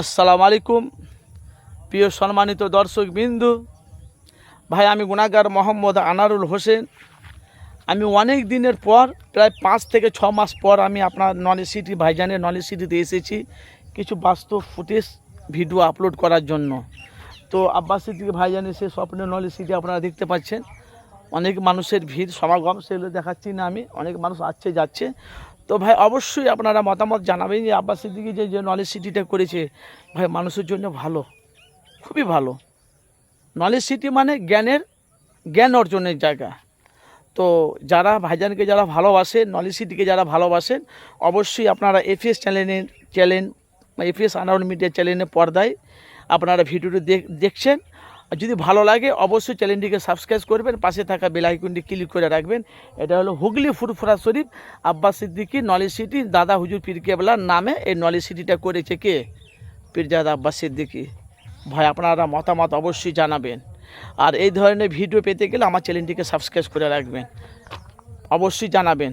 আসসালামু আলাইকুম। প্রিয় সম্মানিত দর্শক বিন্দু, ভাই, আমি গুণাগার মোহাম্মদ আনারুল হোসেন। আমি অনেক দিনের পর, প্রায় পাঁচ থেকে ছ মাস পর আমি আপনার নলেজ সিটি, ভাইজানের নলেজ সিটিতে এসেছি কিছু বাস্তব ফুটেজ ভিডিও আপলোড করার জন্য। তো আব্বাস সিদ্দিকি ভাইজানের সে স্বপ্নের নলেজ সিটি আপনারা দেখতে পাচ্ছেন। অনেক মানুষের ভিড়, সমাগম, সেগুলো দেখাচ্ছি না আমি। অনেক মানুষ আসছে, যাচ্ছে। তো ভাই, অবশ্যই আপনারা মতামত জানাবেন যে আব্বাস সিদ্দিকি যে নলেজ সিটিটা করেছে, ভাই, মানুষের জন্য ভালো, খুবই ভালো। নলেজ সিটি মানে জ্ঞানের, জ্ঞান অর্জনের জায়গা। তো যারা ভাইজানকে যারা ভালোবাসেন নলেজ সিটিকে যারা ভালোবাসেন, অবশ্যই আপনারা এফএস চ্যানেলের চ্যানেল বা এফএস আনাউন মিডিয়া চ্যানেলের পর্দায় আপনারা ভিডিওটি দেখ- দেখছেন। যদি ভালো লাগে, অবশ্যই চ্যানেলটিকে সাবস্ক্রাইব করবেন, পাশে থাকা বেল আইকনটি ক্লিক করে রাখবেন। এটা হলো হুগলি ফুরফুরা শরীফ, আব্বাস সিদ্দিকি, নলেজ সিটি, দাদা হুজুর পীর কেবলার নামে এই নলেজ সিটিটা করেছে কে? পীরজাদা আব্বাস সিদ্দিকি। ভাই, আপনারা মতামত অবশ্যই জানাবেন। আর এই ধরনের ভিডিও পেতে গেলে আমার চ্যানেলটিকে সাবস্ক্রাইব করে রাখবেন। অবশ্যই জানাবেন।